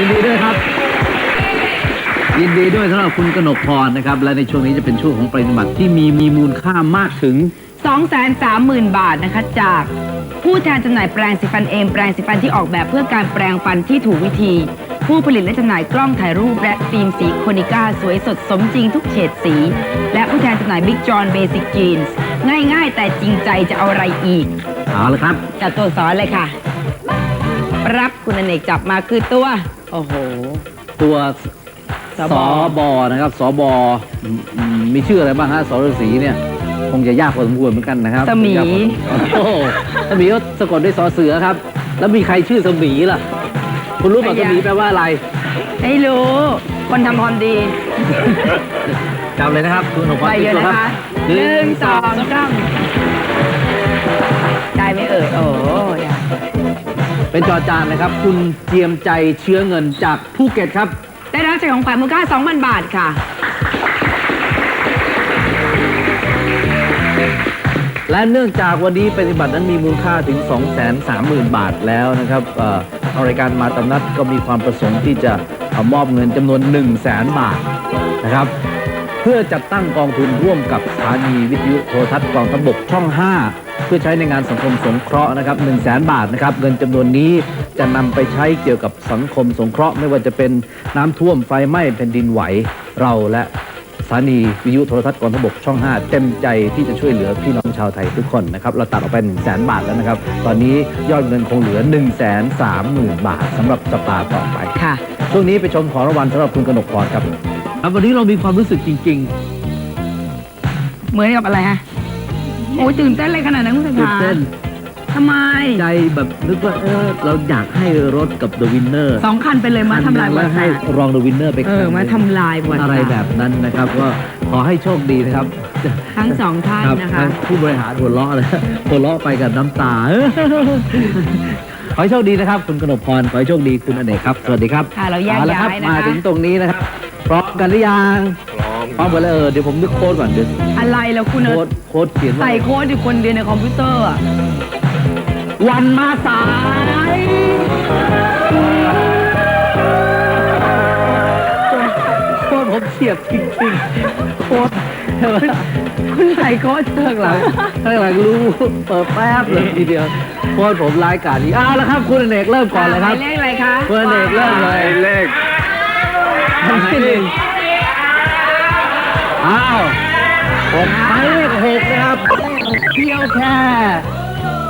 ยินดีด้วยครับ ยินดีด้วยสำหรับคุณกนกพรนะครับ และในช่วงนี้จะเป็นช่วงของปริบัติที่มีมีมูลค่ามากถึง 230,000 บาทนะคะจาก ผู้แทนจำหน่ายแปรงสีฟันเอมแปรงสีฟันที่ออกแบบเพื่อการแปรงฟันที่ถูกวิธี ผู้ผลิตและจำหน่ายกล้องถ่ายรูปและฟิล์มสีโคนิก้าสวยสดสมจริงทุกเฉดสี และผู้แทนจำหน่ายบิ๊กจอนเบสิกจีนส์ง่ายๆ แต่จริงใจจะเอาอะไรอีกเอาละครับ จัดตัวสอนเลยค่ะ รับคุณอเนกจับมาคือตัว โอ้โห ตัวสสบบนะครับสบอืมอืมมีชื่ออะไรบ้างฮะสรศรีเนี่ย คงจะยากพอสมควรเหมือนกันนะครับสมียากพอโอ้โหสมีก็สะกดด้วยสอเสือครับ แล้วมีใครชื่อสมีล่ะ คุณรู้ป่ะสมีแปลว่าอะไร ไม่รู้ คนทำความดีจำเลยนะครับคุณหนุ่มพรไปเยอะติดตัวนะรับคะหนึ่งสองสามได้ไหมเอ่ยโอ้ย เป็นจอจานนะครับ คุณเจียมใจเชื้อเงินจากภูเก็ตครับ ได้รับจากของขวัญมูลค่า2,000 บาทค่ะ และเนื่องจากวันนี้ปฏิบัตินั้นมีมูลค่าถึง 230,000 บาทแล้วนะครับเอ่อทางรายการมาตำนัดก็มีความประสงค์ที่จะเอามอบเงินจำนวน 1 0 0 0 0แบาทนะครับ เพื่อจัดตั้งกองทุนร่วมกับสถานีวิทยุโทรทัศน์กองทัพบกช่อง5เพื่อใช้ในงานสังคมสงเคราะห์นะครับ1 0 0 0 0แบาทนะครับเงินจำนวนนี้จะนำไปใช้เกี่ยวกับสังคมสงเคราะห์ ไม่ว่าจะเป็นน้ำท่วมไฟไหม้แผ่นดินไหวเราและสถานีวิทยุโทรทัศน์กองทัพบกช่อง 5 เต็มใจที่จะช่วยเหลือพี่น้องชาวไทยทุกคนนะครับ เราตัดออกไป 1 0 0 0 0แบาทแล้วนะครับ ตอนนี้ยอดเงินคงเหลือ 1 3 0 0 0 0 บาทสำหรับสัปดาห์ต่อไปค่ะ ช่วงนี้ไปชมของรางวัลสำหรับคุณกนกพรครับครับวันนี้เรามีความรู้สึกจริงเหมือนกับอะไรฮะ โอ้ยตื่นเต้นเลยขนาดนั้นคุณๆสตื่นถาเต้นทำไมใจแบบนึกว่าเออเราอยากให้รถกับ The Winner สองคันไปเลยมาทำลายประแล้วัวติให้ศาสตร์รอง The Winner ไปเออมาทำลายประวัติอะไรศาสตร์แบบนั้นนะครับ ก็ขอให้โชคดีนะครับทั้งสองท่านครับนะคะ ทั้งผู้บริหารหัวเราะเลยหัวเราะไปกับน้ำตา ขอให้โชคดีนะครับ คุณกนกพรขอให้โชคดีคุณอเนกครับ สวัสดีครับค่ะเราแยกอละคย้ารับยนะมาคะถึงตรงนี้นะครับพร้อมกันหรือยัง พร้อ มกันแล้วเออเดี๋ยวผมนึกโค้ดก่อนเดี๋ยวอะไรแล้วคุณเอิโค้ร์ดธโค้ดเขียนว่าใส่โค้ดอยู่คนเดียวในคอมพิวเตอร์อะวันมาสาย โคตรผมเฉียบจริงๆโคตรคุณใส่โค้ดข้างหลังข้างหลังรู้เปิดแป๊บเลยทีเดียวโคตรผมรายการนี้อ้าวแล้วครับคุณอเนกเริ่มก่อนเลยครับ หมายเลขอะไรคะคุณอเนกเริ่มเลยเลขหมายเลขหนึ่ง อ้าวผมหมายเลขหกนะครับเที่ยวแค่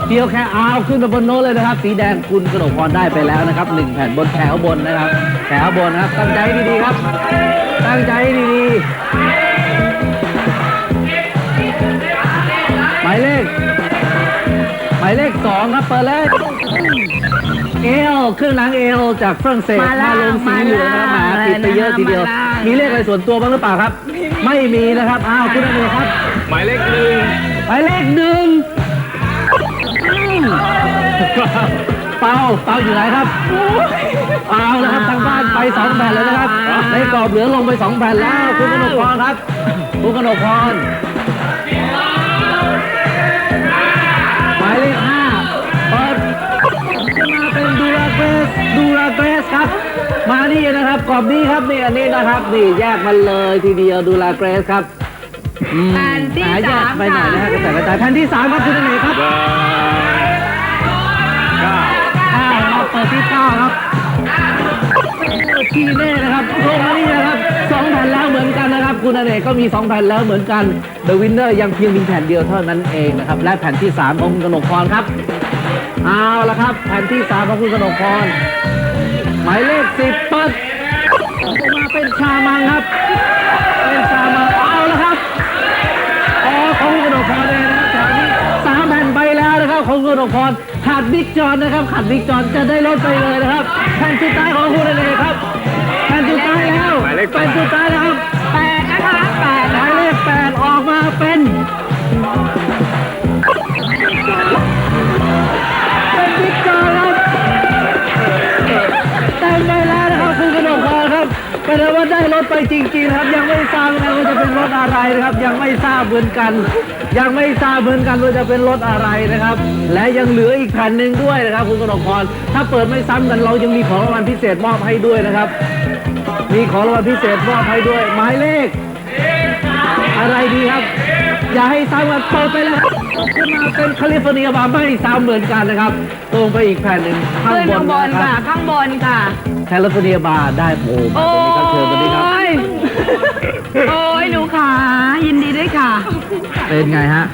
เที่ยวแค่อ้าวขึ้นมาบนโน้ตเลยนะครับ สีแดงคุณกระดกพรได้ไปแล้วนะครับหนึ่งแผ่นบนแถวบนนะครับ แถวบนนะครับ ตั้งใจให้ดีๆครับ ตั้งใจให้ดีๆหมายเลขหมายเลขสองครับเปิดเลยเอลเครื่องล้างเอลจากฝรั่งเศสมาแล้วลงสีเหลืองนะครับมามาแล้วติดไปเยอะทีเดียวมาแล้วมีเลขอะไรส่วนตัวบ้างหรือเปล่าครับ ไม่มีนะครับ อ้าวคุณอเนกครับ หมายเลขหนึ่งหมายเลขหนึ่งเปาเปาอยู่ไหนครับเอาแล้วครับทางบ้านไปสองแผ่นแล้วนะครับ ในกรอบเหลือลงไปสองแผ่นแล้ว คุณกนกพรครับ คุณกนกพร เกรสดูราเกรสครับ มานี่นะครับกรอบนี้ครับนี่อันนี้นะครับนี่แยกมันเลยทีเดียวดูราเกรสครับอืมแผ่นที่หยแยกสามไปหน่อยนะค่ะฮะกระจายกระจายแผ่นที่สามครับคุณอเนกครับเก้าเก้าครับเปิดที่เก้าครับทีเน่นะครับลงมานี่นะครับสองแผ่นแล้วเหมือนกันนะครับ คุณอเนกก็มีสองแผ่นแล้วเหมือนกันเดอะวินเนอร์ยังเพียงมีแผ่นเดียวเท่านั้นเองนะครับและแผ่นที่สามของคุณกนกพรครับ เอาละครับ แผ่นที่สามของคุณกนกพรหมายเลขสิบปิดออกมาเป็นชามังครับ เป็นชามังเอาละครับอ๋อของคุณกนกพรเองนะแถวนี้สามแผ่นไปแล้วนะครับของคุณกนกพรขาดบิ๊กจอนนะครับขาดบิ๊กจอนจะได้ลดไปเลยนะครับ แผ่นสุดท้ายของคุณเนกครับ แผ่นสุดท้ายแล้วแผ่นสุดท้ายแล้วครับ ก็ได้ว่าได้รถไปจริงๆครับ ยังไม่ทราบนะว่าจะเป็นรถอะไรนะครับ ยังไม่ทราบเหมือนกัน ยังไม่ทราบเหมือนกันว่าจะเป็นรถอะไรนะครับ และยังเหลืออีกแผ่นหนึ่งด้วยนะครับ คุณกนกพรถ้าเปิดไม่ซ้ำกันเรายังมีของรางวัลพิเศษมอบให้ด้วยนะครับ มีของรางวัลพิเศษมอบให้ด้วย หมายเลข อะไรดีครับ อย่าให้ซ้ำกันเปิดไปแล้วครับขึ้นมาเป็นแคลิฟอร์เนียมาไม่ซ้ำเหมือนกันนะครับตรงไปอีกแผ่นหนึ่งข้างขึ้นบข้านงบนนะคค่ะ รับข้างบนค่ะ แคลิฟอร์เนียบาร์ได้โอ้โหมาตรงนี้ครับเชิญตรงนี้ครับโอ้ยโอ้ยหนูขายินดีด้วยค่ะ เป็นไงฮะ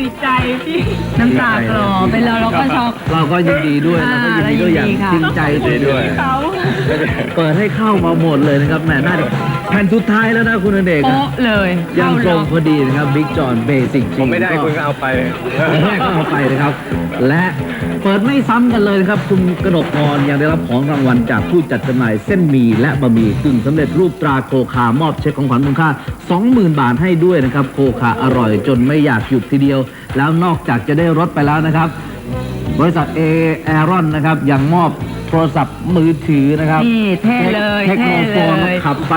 ดีใจที่ น้ำตาคลอเป็นเราเราก็ช็อก เราก็ยินดีด้วยเราก็ยินดีด้วยอย่างอ่าจริงใจยินดีด้วยเขาเปิดให้เข้ามาหมดเลยนะครับแหมน่าจะแผ่นสุดท้ายแล้วนะคุณอเนกนะโป๊ะเลยยังตรเข้างพอดีนะครับบิ๊กจอนเบสิกผมไม่ได้คุณก็เอาไปแรกก็เอาไปนะครับ และเปิดไม่ซ้ำกันเลยนะครับ คุณกนกพรยังได้รับของรางวัลจากผู้จัดจำหน่ายเส้นหมี่และบะหมี่กึ่งสำเร็จรูปตราโคคามอบเช็คของขวัญมูลค่า 20,000 บาทให้ด้วยนะครับ โคคาอร่อยจนไม่อยากหยุดทีเดียว แล้วนอกจากจะได้รถไปแล้วนะครับ บริษัทเอแอรอนนะครับยังมอบโทรศัพท์มือถือนะครับนี่เท่เลยเทคโนเท่โลเลยขับไป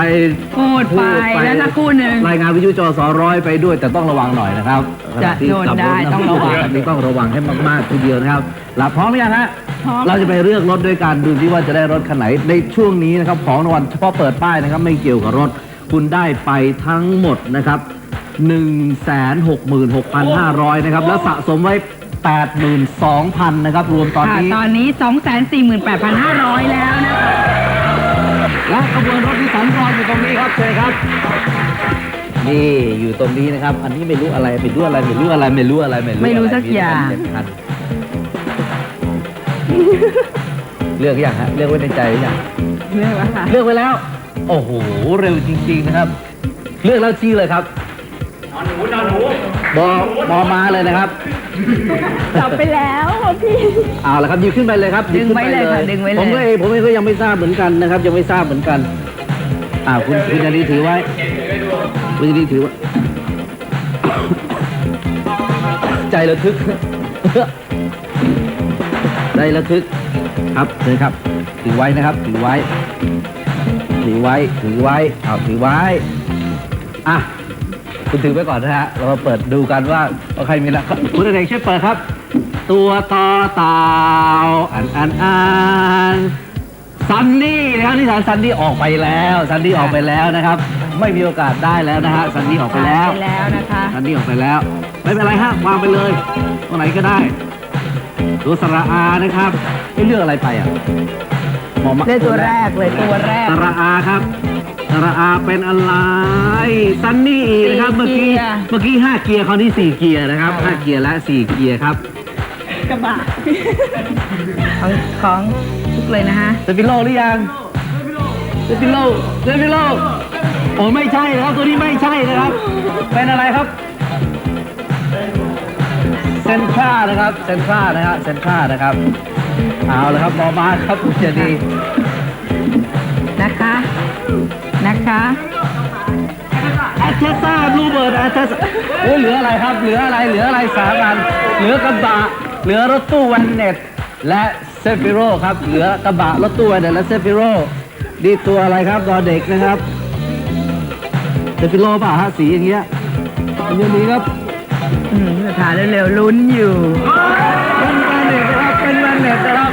พูดไปแล้วสักครู่หนึ่ง รายงานวิทยุจอสอร้อยไปด้วย แต่ต้องระวังหน่อยนะครับจะขณที่โดนได้ขับถต้องระวังแบบนี้ต้องระวังให้มากๆทีเดียวนะครับหลับพร้อมหรือยังฮะเราจะไปเลือกรถด้วยกันดูซิว่าจะได้รถคันไหนในช่วงนี้นะครับของรางวัลเฉพาะเปิดป้ายนะครับไม่เกี่ยวกับรถ คุณได้ไปทั้งหมดนะครับ 166,500 นะครับ แล้วสะสมไว้ 82,000นะครับรวมตอนค่ะนี้ ตอนนี้ 248,500 แล้วนะคะ และขบวนรถที่สันรออยู่ตรงนี้ครับเชิญครับ นี่อยู่ตรงนี้นะครับ อันนี้ไม่รู้อะไรไม่รู้อะไรไม่รู้อะไรไม่รู้อะไรไม่รู้ไม่รู้อะสักอย่าง มีแต่เจ็ดคันเลือกยังฮะเลือกไว้ในใจหรือยังเรียกว่าค่ะเลือกไว้แล้ว โอ้โหเร็วจริง ๆนะครับ เลือกแล้วชี้เลยครับ นอนหนูนอนหนู บอบอมาเลยนะครับ จับไปแล้วอะพี่ เอาละครับหยิบขึ้นไปเลยครับหยิบขึ้นปดึงไว้เลยค่ะดึงไว้เลย ผมก็เองผมเองก็ยังไม่ทราบเหมือนกันนะครับ ยังไม่ทราบเหมือนกันอ่าคุณคุณจะดีถือไว้คุณจะดีถือไว้ใจระทึก ใจระทึก ครับเชิญครับ ถือไว้นะครับ ถือไว้ ถือไว้ ถือไว้เอาถือไว้อะ คุณถือไว้ก่อนนะฮะ เรามาเปิดดูกันว่าว่าใครมีละคุณเอกช่วยเปิดครับ ตัวต่อเต่าอันอันอันซันนี่นะครับนี่ทางซันนี่ออกไปแล้วซันนี่ออกไปแล้วนะครับ ไม่มีโอกาสได้แล้วนะฮะซันนี่ออกไปแล้วไปแล้วนะคะซันนี่ออกไปแล้ว ไม่เป็นไรฮะวางไปเลยตัวไหนก็ได้ตัวสระอานะครับให้เลือกอะไรไปอะหมอมะได้ตัวแรกเลยตัวแรกสระอาครับส ระอาเป็นอะไรซันนี่นะครับเมื่อกี้สี่เกียร์ เมื่อกี้ห้าเกียร์คราวนี้สี่เกียร์นะครับห้าเกียร์และสี่เกียร์ครับกระบะ ของของทุกเลยนะฮะ เซฟิโลหรือยังเซฟิโลเซฟิโลโอ้ไม่ใช่นะครับตัวนี้ไม่ใช่นะครับ เป็นอะไรครับเซนทรานะครับเซนทรานะครับเซนทรานะครับเอาละครับมอมาครับคุณเจดีนะคะ นะคะแอตเทซ่าบลูเบิร์ดแอตเทซ่าโอ้ยเหลืออะไรครับ เหลืออะไร เหลืออะไรสามอัน เหลือกระบะ เหลือรถตู้วันเน็ต และเซฟิโรครับ เหลือกระบะรถตู้วันเน็ตและเซฟิโรดีตัวอะไรครับดอเด็กนะครับ เซฟิโลป่ะฮะสีอย่างเงี้ยมันยังมีครับอืมถามเร็วๆลุ้นอยู่เป็นแบรนด์เน็ตนะครับ เป็นแบรนด์เน็ตนะครับ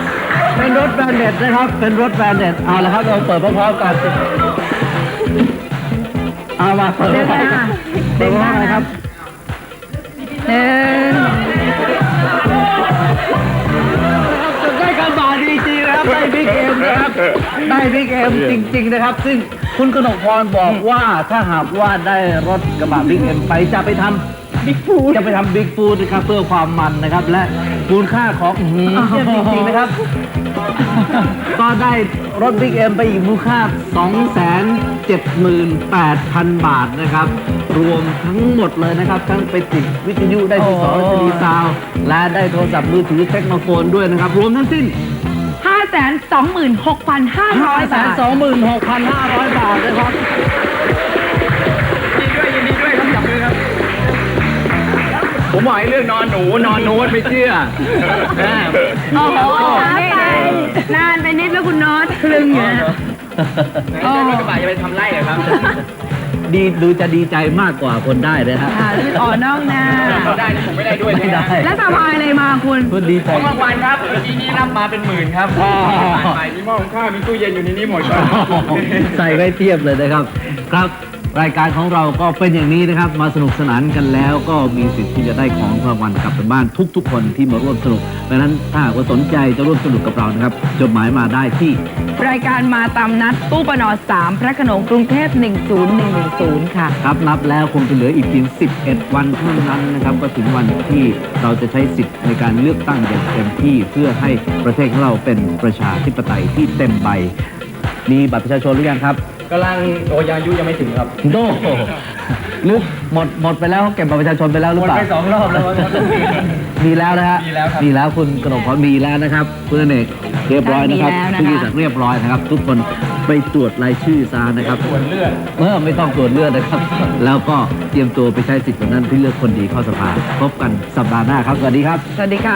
เป็นรถแบรนด์เน็ตนะครับ เป็นรถแบรนด์เน็ตเอาละครับเราเปิดพร้อมๆกัน เอามาเปิดพร้อมๆกันเปิดพร้อมๆกันครับหนึ่งได้กันบาทจริงๆนะครับได้บิ๊กเอ็มนะครับได้บิ๊กเอ็มจริง ๆ นะครับ ซึ่งคุณกนกพรบอกว่าถ้าหากว่าได้รถกระบะบิ๊กเอ็มไปจะไปทำ บิ๊กฟูดจะไปทำบิ๊กฟูดนะครับเพื่อความมันนะครับ และมูลค่าของอื้อหือเยี่ยมจริงๆนะครับ ก็ได้รถบิ๊กเอ็มไปอีกมูลค่า 278,000 บาทนะครับ รวมทั้งหมดเลยนะครับ ทั้งไปติดวิทยุได้ที่สองรัชนีซาวด์และได้โทรศัพท์มือถือเทคโนโฟนด้วยนะครับ รวมทั้งสิ้น526,500บาท 526,500 บาทนะครับ ผมบอกให้เรื่องนอนหนูนอนโน้ตไม่เชื่อแม่โอ้โหนานไปนานไปนิดแล้วคุณโน็อตครึ่งเนี่ยอ๋อรถกระบะจะไปทำไร่เหรอครับดีดูจะดีใจมากกว่าคนได้นะฮะค่ะคืออ่อนอกหน้า ได้นี่ผมไม่ได้ด้วยไม่ได้แล้วสะพายอะไรมาคุณคุณดีใจ ของรางวัลครับเมื่อกี้นี้รับมาเป็นหมื่นครับอ๋อ ผ่านไปมีหม้อหุงข้าวมีตู้เย็นอยู่ในนี้หมดครับ ใส่ไว้เทียบเลยนะครับ ครับ รายการของเราก็เป็นอย่างนี้นะครับ มาสนุกสนานกันแล้วก็มีสิทธิ์ที่จะได้ของรางวัลกลับไปบ้านทุก ๆ คนที่มาร่วมสนุกเพราะฉะนั้นถ้าหากว่าสนใจจะร่วมสนุกกับเรานะครับจดหมายมาได้ที่ รายการมาตามนัดตู้ปนอ3พระโขนงกรุงเทพ10110 ค่ะ ครับนับแล้วคงจะเหลืออีกเพียง 11 วันเท่านั้นนะครับก็ถึงวันที่เราจะใช้สิทธิ์ในการเลือกตั้งอย่างเต็มที่เพื่อให้ประเทศของเราเป็นประชาธิปไตยที่เต็มใบมีบัตรประชาชนหรือยังครับ กำลังโอ้ยังอายุยังไม่ถึงครับโดหรือหมดหมดไปแล้วเก็บบัตรประชาชนไปแล้วหหรืมอดเปล่า ไปสองรอบแล้วครับ มีแล้วนะฮะมีแล้วครับ มีแล้วคุณกนกพรมีแล้วนะครับคุณอเนกเรียบร้อยนะครับมีแล้วนะคะ คุณกิติศักดิ์เรียบร้อยนะครับ ทุกคนไปตรวจรายชื่อซะนะครับส่วนเลือดเมื่อไม่ต้องตรวจเลือดนะครับ แล้วก็เตรียมตัวไปใช้สิทธิ์วันนั้นที่เลือกคนดีเข้าสภาพบกันสัปดาห์หน้าครับสวัสดีครับ สวัสดีค่ะ